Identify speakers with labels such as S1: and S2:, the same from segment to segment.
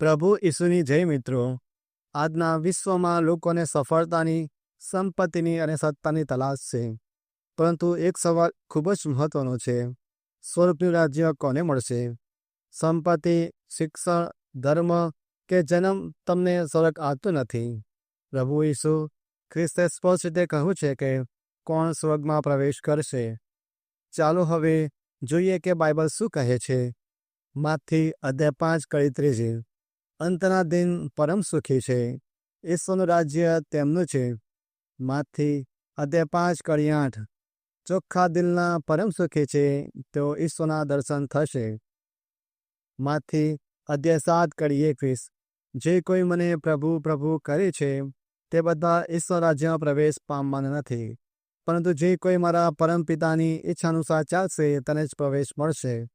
S1: પ્રભુ ઈસુની જય મિત્રો. આજના વિશ્વમાં લોકોને સફળતાની, સંપત્તિની અને સત્તાની તલાશ છે. પરંતુ એક સવાલ ખૂબ જ મહત્વનો છે. સ્વરૂપનું રાજ્ય કોને મળશે? સંપત્તિ, શિક્ષણ, ધર્મ કે જન્મ તમને સ્વર્ગ આપતું નથી? પ્રભુ ઈસુ ખ્રિસ્તે સ્પષ્ટ રીતે કહ્યું છે કે કોણ સ્વર્ગમાં પ્રવેશ કરશે? ચાલો હવે જોઈએ કે બાઇબલ શું કહે છે. માથી અધ્યાય પાંચ કળી ત્રીજી અંતના દિન પરમ સુખી છે. ઈશ્વરનું રાજ્ય તેમનું છે. માથી અધ્યાય પાંચ કડી આઠ. ચોખ્ખા દિલના પરમ સુખી છે. તેઓ ઈશ્વરના દર્શન થશે. માથી અધ્યાય સાત કડી એકવીસ. જે કોઈ મને પ્રભુ પ્રભુ કરે છે, તે બધા ઈશ્વર રાજ્યમાં પ્રવેશ પામવાના નથી. પરંતુ જે કોઈ મારા પરમ પિતાની ઈચ્છાનુસાર ચાલશે, તેને જ પ્રવેશ મળશે.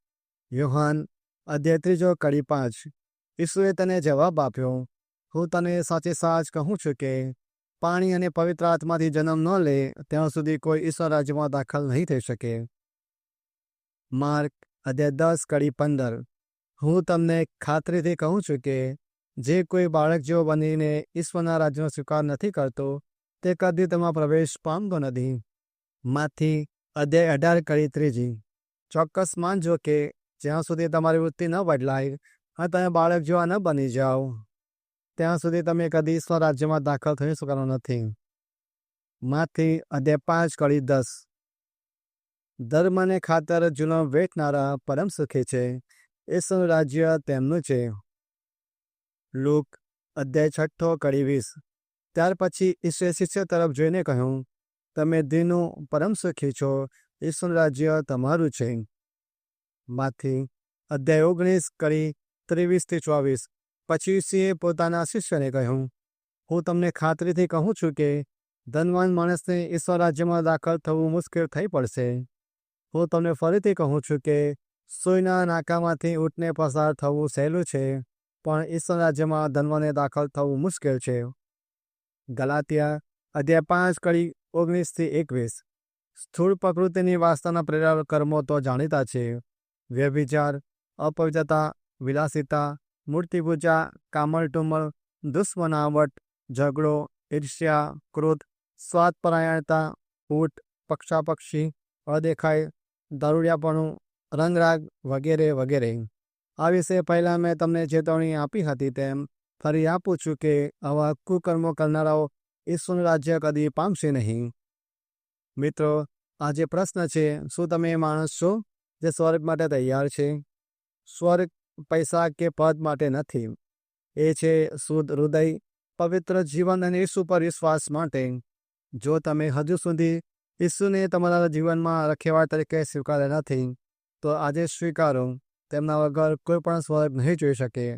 S1: યોહાન અધ્યાય ત્રીજો કડી પાંચ. ઈસુએ તને જવાબ આપ્યો, હું તને સાચે સાચ કહું છું કે, પાણી અને પવિત્ર આત્માથી જન્મ ન લે, ત્યાં સુધી કોઈ ઈશ્વર રાજ્યમાં દાખલ નહીં થઈ શકે. માર્ક અધ્યાય દસ કડી પંદર. હું તમને ખાતરીથી કહું છું કે, જે કોઈ બાળક જેવો બનીને ઈશ્વરના રાજ્યનો સ્વીકાર નથી કરતો, તે કદી તેમાં પ્રવેશ પામતો નથી. માંથી અધ્યાય અઢાર કડી ત્રીજી. ચોક્કસ માનજો કે, જ્યાં સુધી તમારી વૃત્તિ ન બદલાય અને તમે બાળક જેવા ન બની જાઓ. ત્યાં સુધી તમે કદી ઈશ્વર રાજ્યમાં દાખલ થઈ શકવાનો નથી. માંથી અધ્યાય પાંચ, કડી દસ. ધર્મને ખાતર જૂનો વેઠનારા પરમ સુખી છે. ઈશ્વરનું રાજ્ય તેમનું છે. લુક, અધ્યાય છઠ્ઠો, કડી વીસ. ત્યાર પછી ઈશ્વરે શિષ્ય તરફ જોઈને કહ્યું, તમે દીનું પરમ સુખી છો. ઈશ્વર રાજ્ય તમારું છે. માંથી અધ્યાય ઓગણીસ કરી ત્રેવીસથી ચોવીસ. પછી સિંહે પોતાના શિષ્યને કહ્યું, હું તમને ખાતરીથી કહું છું કે, ધનવાન માણસને ઈશ્વર રાજ્યમાં દાખલ થવું મુશ્કેલ થઈ પડશે. હું તમને ફરીથી કહું છું કે, સોયના નાકામાંથી ઊંટને પસાર થવું સહેલું છે, પણ ઈશ્વર રાજ્યમાં ધનવાને દાખલ થવું મુશ્કેલ છે. ગલાતિયા, અધ્યાય પાંચ કડી ઓગણીસથી એકવીસ. સ્થૂળ પ્રકૃતિની વાસ્તાના પ્રેરક કર્મો તો જાણીતા છે. વ્યભિચાર, અપવિત્રતા વિલાસિતા, મૂર્તિપૂજા કામળટુમળ દુશ્મનાવટ, ઝઘડો, ઈર્ષ્યા, ક્રોધ, સ્વાદપરાયણતા, ઊટ, પક્ષાપક્ષી અદેખાય દારૂડિયાપણું, રંગરાગ વગેરે વગેરે. આ વિશે પહેલાં મેં તમને ચેતવણી આપી હતી તેમ ફરી આપું છું કે આવા કુકર્મો કરનારાઓ ઈશ્વરનું રાજ્ય કદી પામશે નહીં. મિત્રો આજે પ્રશ્ન છે, શું તમે માણસ છો જે સ્વર્ગ માટે તૈયાર છે? સ્વર્ગ પૈસા કે પદ માટે નથી. એ છે શુદ્ધ હૃદય, પવિત્ર જીવન અને ઈસુ પર વિશ્વાસ માટે. જો તમે હજુ સુધી ઈસુને તમારા જીવનમાં રખેવાળ તરીકે સ્વીકાર્યા નથી, તો આજે સ્વીકારો, તેમના વગર કોઈ પણ સ્વર્ગ નહીં જોઈ શકે.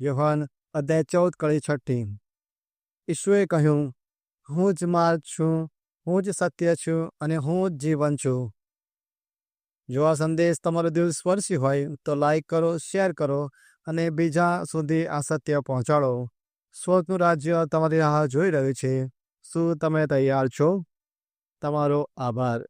S1: યોહાન અધ્યાય ચૌદ કળી છઠ્ઠી. ઈશુએ કહ્યું, હું જ માર્ગ છું, હું જ સત્ય છું અને હું જ જીવન છું. જો આ સંદેશ તમારો દિલ સ્પર્શી હોય, તો લાઈક કરો શેર કરો અને બીજા સુધી આ સત્ય પહોંચાડો. સ્વર્ગનું રાજ્ય તમારી રાહ જોઈ રહ્યું છે. શું તમે તૈયાર છો? તમારો આભાર.